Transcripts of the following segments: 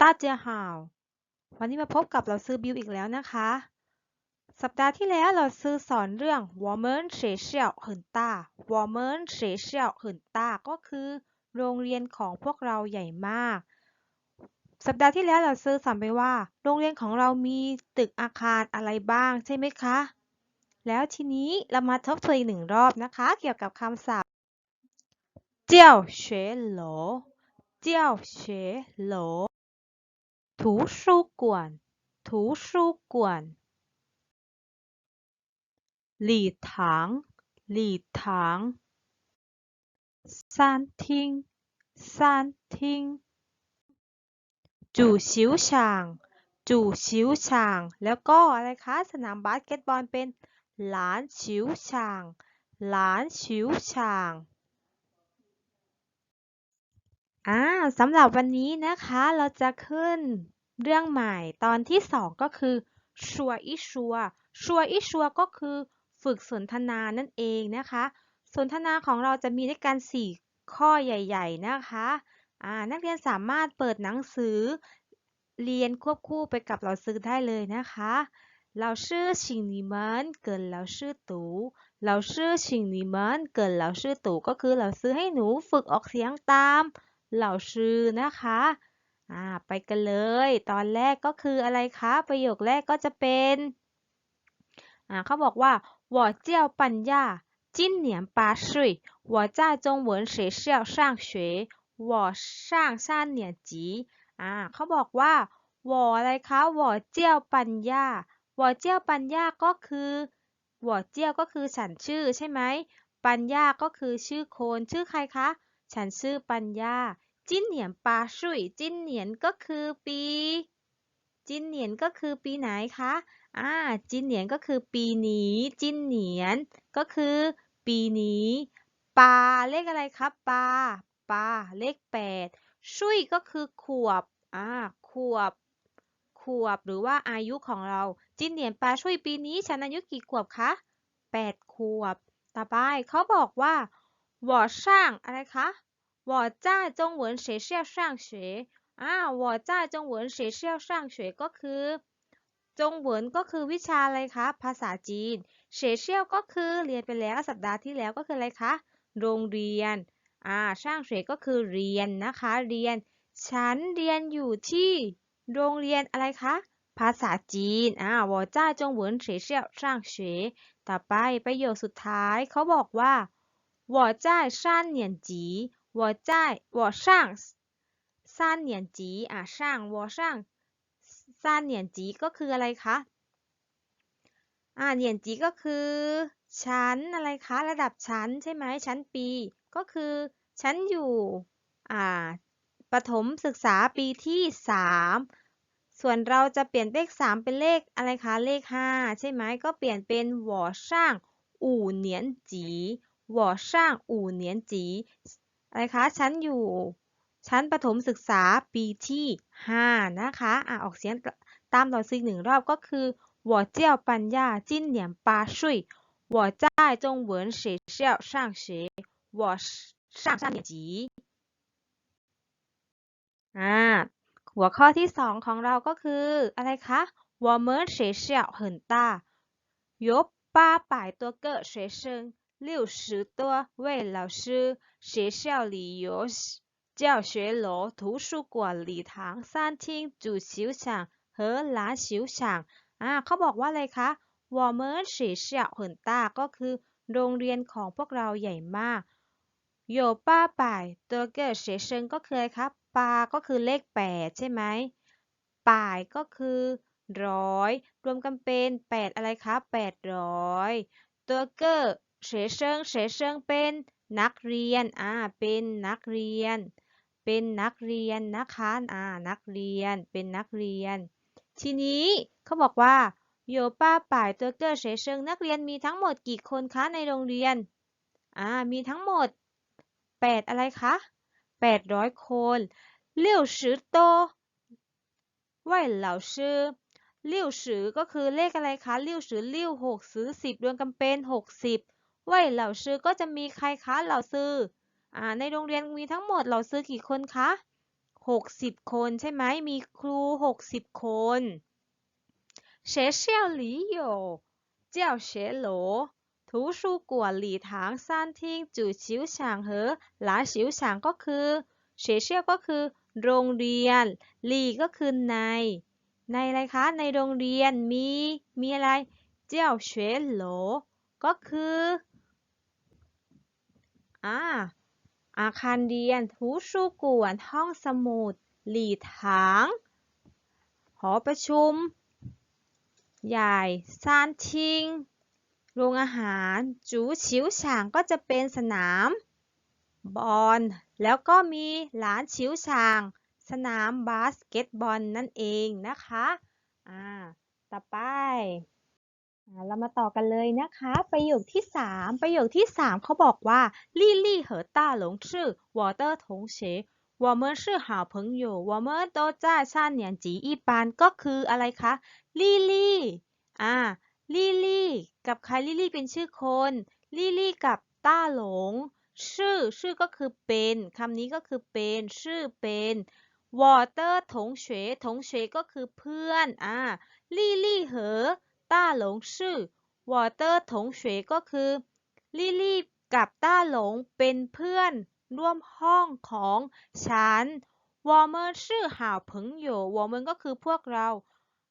ตาเจียฮาววันนี้มาพบกับเราซื้อบิวอีกแล้วนะคะ สัปดาห์ที่แล้วเราซื้อสอนเรื่องวอร์เมินเฉเชียวหืนต้าวอร์เมินเฉเชียวหืนตาก็คือ โรงเรียนของพวกเราใหญ่มาก สัปดาห์ที่แล้วเราซื้อสอนไปว่า โรงเรียนของเรามีตึกอาคารอะไรบ้างใช่ไหมคะ แล้วทีนี้เรามาทบทวนอีกหนึ่งรอบนะคะ เกี่ยวกับคำศัพท์ เจ้าวเฉโหลเจ้าวเฉโหล 图书馆图书馆礼堂礼堂餐厅餐厅จู่ชิวช่างจู่ชิวช่าง แล้วก็อะไรคะ สนามบาสเกตบอลเป็นหลานชิวช่างหลานชิวช่าง อ่าสำหรับวันนี้นะคะเราจะขึ้นเรื่องใหม่ตอนที่สองก็คือชัวอิชัวชัวอิชัวก็คือฝึกสนทนานั่นเองนะคะ สนทนาของเราจะมีด้วยกันสี่ข้อใหญ่ ๆ นะคะอ่านักเรียนสามารถเปิดหนังสือ เรียนควบคู่ไปกับเราซื้อได้เลยนะคะเราชื่อชิงนิมันเกินเราชื่อตูเราชื่อชิงนิมันเกินเราชื่อตูก็คือเราซื้อให้หนูฝึกออกเสียงตาม เหล่าชื่อนะคะ อ่า ไปกันเลย ตอนแรกก็คืออะไรคะ ประโยคแรกก็จะเป็น อ่าเขาบอกว่า我叫ปัญญา今年八岁我在中文学校上学我上三年级อ่าเขาบอกว่า我อะไรคะ我叫ปัญญา我叫ปัญญาก็คือ我叫ก็คือฉันชื่อใช่ไหม ปัญญาก็คือชื่อคน ชื่อใครคะ ฉันชื่อปัญญา จิ้นเหนียนปาชุยจิ้นเหนียนก็คือปี จิ้นเหนียนก็คือปีไหนคะ อ่า จิ้นเหนียนก็คือปีนี้ จิ้นเหนียนก็คือปีนี้ ปาเลขอะไรครับปา ปาเลขแปดชุยก็คือขวบ อ่า ขวบ ขวบหรือว่าอายุของเรา จิ้นเหนียนปาชุยปีนี้ฉันอายุกี่ขวบคะแปดขวบ ต่อไปเขาบอกว่า 我上อะไรคะ我在中文学校上学อ่า我在中文学校上学ก็คือ จงเหวินก็คือวิชาอะไรคะ ภาษาจีน เฉเชี่ยวก็คือเรียนไปแล้วสัปดาห์ที่แล้วก็คืออะไรคะ โรงเรียน อ่า ช่างเฉก็คือเรียนนะคะ เรียน ฉันเรียนอยู่ที่โรงเรียนอะไรคะ ภาษาจีน อ่า我在中文学校上学ต่อไปประโยคสุดท้ายเขาบอกว่า 我在三年级我在我上三年级อ่ะ上我上三年级ก็คืออะไรคะ อ่าเหนียนจีก็คือ ชั้นอะไรคะ ระดับชั้นใช่ไหม ชั้นปี ก็คือ ชั้นอยู่ อ่า ประถมศึกษาปีที่สามส่วนเราจะเปลี่ยนเลขสามเป็นเลขอะไรคะ เลขห้าใช่ไหม ก็เปลี่ยนเป็น我上五年级 我上五年级อะไรคะ ชั้นอยู่ ชั้นประถมศึกษาปีที่ห้านะคะ อ่าออกเสียงตามต่อซีหนึ่งรอบก็คือ我叫ปัญญา今年八岁我在中文学校上学我上三年级อ่าหัวข้อที่สองของเราก็คืออะไรคะ我们学校很大有八百多个学生 六十多位老师学校里有教学楼图书馆礼堂餐厅足球场和篮球场อ่าเขาบอกว่าอะไรคะ我们学校很大ก็คือ โรงเรียนของพวกเราใหญ่มาก有八百多个学生ก็คืออะไรครับปาก็คือเลขแปดใช่ไหมป่ายก็คือร้อยรวมกันเป็นแปดอะไรคะแปดร้อยตัวเกอร์ เฉยเชิงเฉยเชิงเป็นนักเรียนอ่าเป็นนักเรียน เป็นนักเรียนนะคะอ่านักเรียนเป็นนักเรียน ทีนี้เขาบอกว่าโยป้าป่ายตัวเกอร์เฉยเชิงนักเรียนมีทั้งหมดกี่คนคะในโรงเรียนอ่ามีทั้งหมด 8 อะไรคะ 800 คนเลี้ยวสือโตไหวเหล่าชื่อเลี้ยวสือก็คือเลขอะไรคะเลี้ยวสือเลี้ยวหกสือสิบรวมกันเป็นหกสิบ ว่ยเหล่าซื้อก็จะมีใครคะเหล่าซื้ออ่าในโรงเรียนมีทั้งหมดเหล่าซื้อกี่คนคะ60 คนใช่ไหมมีครู 60 คนเฉเชี่ยวหลีโยเจ้าเฉโหลถูชูกัวหลีทางซานทิ้งจู่ชิวฉางเหอหลาชิวฉางก็คือเฉเชี่ก็คือ โรงเรียนหลีก็คือใน ในอะไรคะ ในโรงเรียนมีมีอะไร เจ้าเฉโหลก็คือ อาอาคารเรียนทูชูกวนห้องสมุด หลีถังหอประชุม ใหญ่ซานชิง โรงอาหาร จูชิวฉางก็จะเป็นสนาม บอล แล้วก็มีหลานชิวฉาง สนามบาสเกตบอลนั่นเองนะคะ อ่า ต่อไป อ่าเรามาต่อกันเลยนะคะ ประโยคที่ 3 ประโยคที่ 3 เขาบอกว่าลี่ลี่和大龙是我的同学我们是好朋友我们都在三年级一班ก็คืออะไรคะลี่ลี่อ่าลี่ลี่กับใครลี่ลี่เป็นชื่อคนลี่ลี่กับต้าหลง ชื่อ ชื่อก็คือเป็นคำนี้ก็คือเป็น ชื่อเป็นวอเตอร์ถงเฉถงเฉก็คือเพื่อนอ่าลี่ลี่เหอ ต้าหลงชื่อวอเตอร์ถงเฉยก็คือลิลี่กับต้าหลงเป็นเพื่อนร่วมห้องของฉันวอร์เมอร์ชื่อหาวเพิงโยวอร์เมอร์ก็คือพวกเรา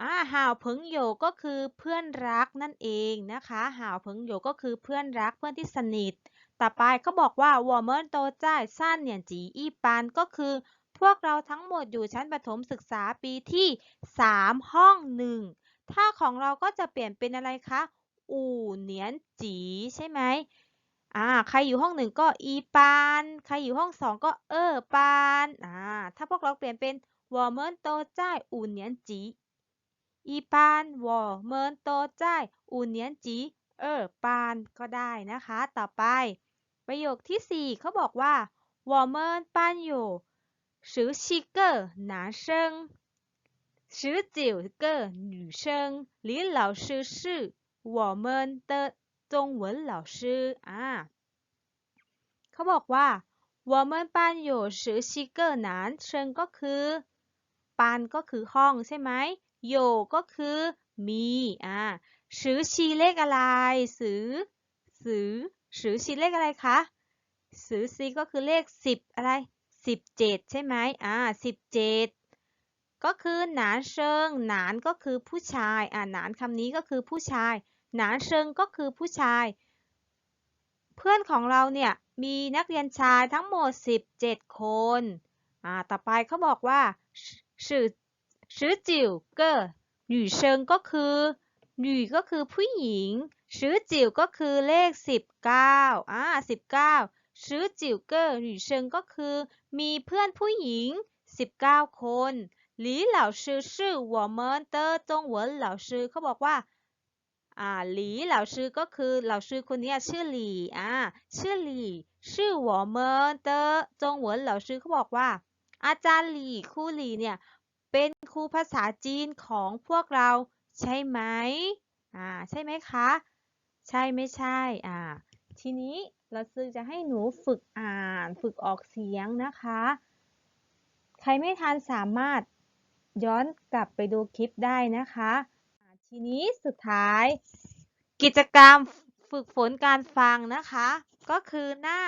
อ่าหาวเพิงโยก็คือเพื่อนรักนั่นเองนะคะหาวเพิงโยก็คือเพื่อนรักเพื่อนที่สนิท ต่อไปเขาบอกว่าวอร์เมอร์โตจ้ายสั้นเนี่ยจีอี้ปานก็คือ พวกเราทั้งหมดอยู่ชั้นประถมศึกษาปีที่ 3 ห้องหนึ่ง ถ้าของเราก็จะเปลี่ยนเป็นอะไรคะ อู่เหนียนจีใช่ไหมอ่า ใครอยู่ห้องหนึ่งก็อีปาน ใครอยู่ห้องสองก็เออปาน อ่า ถ้าพวกเราเปลี่ยนเป็น我们都在五年级一班我们都在五年级เออปานก็ได้นะคะ ต่อไป ประโยคที่สี่เขาบอกว่า我们班有十七个男生 十九个女生，李老师是我们的中文老师啊。เขาบอกว่า我们班有十七个男生ก็คือปานก็คือห้องใช่ไหมโยก็คือมีอ่าสือชีเลขอะไรสือสือสือชีเลขอะไรคะสือซีก็คือเลขสิบอะไรสิบเจ็ดใช่ไหมอ่าสิบเจ็ด ก็คือหนานเชิงหนานก็คือผู้ชายอ่าหนานคำนี้ก็คือผู้ชาย หนานเชิงก็คือผู้ชาย เพื่อนของเราเนี่ยมีนักเรียนชายทั้งหมด 17 คนอ่าต่อไปเขาบอกว่าชื่อชื่อจิ๋วเกอหยู่เชิงก็คือหยู่ก็คือผู้หญิงชื่อจิ๋วก็คือเลข 19อ่า19ชื่อจิ๋วเกอหยู่เชิงก็คือ มีเพื่อนผู้หญิง 19 คน หลีเหล่าชื่อชื่อหัวเมินเตอจงเหวินเหล่าชื่อเขาบอกว่าอ่าหลีเหล่าชื่อก็คือเหล่าชื่อคนนี้ชื่อหลีอ่าชื่อหลีชื่อหัวเมินเตอจงเหวินเหล่าชื่อเขาบอกว่า อาจารย์หลี่ครูหลี่เนี่ยเป็นครูภาษาจีนของพวกเราใช่ไหมอ่าใช่ไหมคะ ใช่ไม่ใช่อ่าทีนี้เราซื้อจะให้หนูฝึกอ่าน ฝึกออกเสียงนะคะ ใครไม่ทันสามารถ ย้อนกลับไปดูคลิปได้นะคะ ทีนี้สุดท้าย กิจกรรมฝึกฝนการฟังนะคะ ก็คือหน้า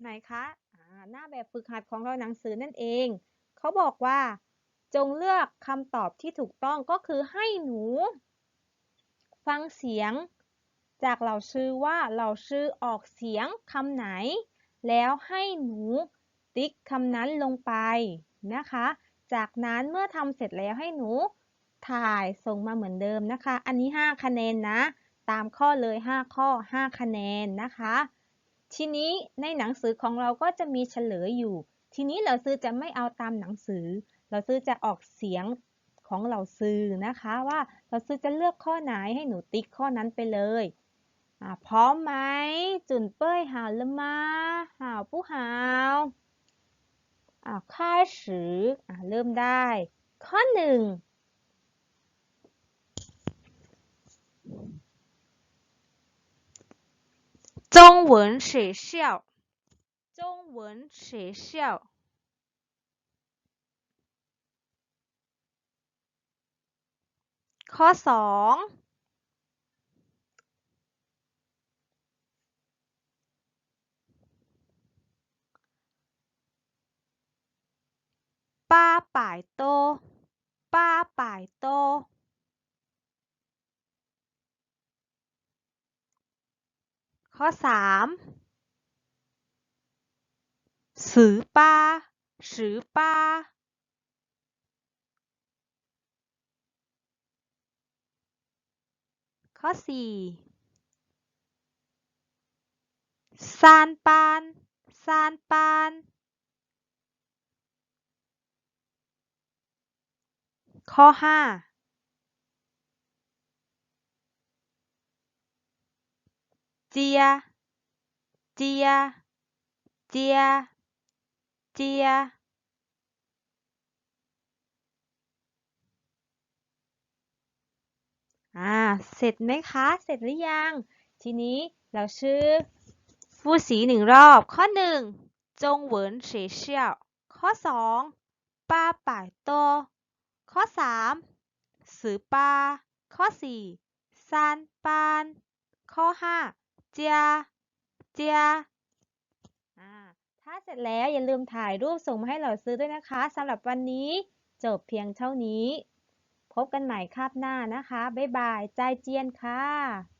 ไหนคะหน้าแบบฝึกหัดของเราหนังสือนั่นเอง เขาบอกว่าจงเลือกคำตอบที่ถูกต้องก็คือให้หนู ฟังเสียง จากเหล่าชื่อว่าเหล่าชื่อออกเสียงคำไหน แล้วให้หนูติ๊กคำนั้นลงไปนะคะ จากนั้นเมื่อทำเสร็จแล้วให้หนู ถ่ายส่งมาเหมือนเดิมนะคะ อันนี้ 5 คะแนนนะ ตามข้อเลย 5 ข้อ 5 คะแนนนะคะ ทีนี้ในหนังสือของเราก็จะมีเฉลยอยู่ ทีนี้เราซื้อจะไม่เอาตามหนังสือ เราซื้อจะออกเสียงของเราซื้อนะคะว่าเราซื้อจะเลือกข้อไหนให้หนูติ๊กข้อนั้นไปเลยพร้อมไหมจุนเป้ยหาวละมาหาวผู้หาว อ่าค่าสืออ่าเริ่มได้ ข้อหนึ่งจงวณสี่สิบจงวณ学校中文学校ข้อสอง ป้าป่ายโต ป้าป่ายโต ข้อสามสือป้าสือป้า ข้อสี่ซานปานซานปาน ข้อห้าเจีย เจีย เจีย เจียอ่า เสร็จไหมคะ เสร็จหรือยัง ทีนี้เราชื่อฟูสีหนึ่งรอบ ข้อหนึ่งจงเหวินเฉยเชี่ยวข้อสองป้าป่ายโต ข้อสามสือปา ข้อสี่ซานปาน ข้อห้าเจีย เจียถ้าเสร็จแล้วอย่าลืมถ่ายรูปส่งมาให้เราซื้อด้วยนะคะสำหรับวันนี้จบเพียงเท่านี้ พบกันใหม่คาบหน้านะคะ บ๊ายบาย ใจเจียนค่ะ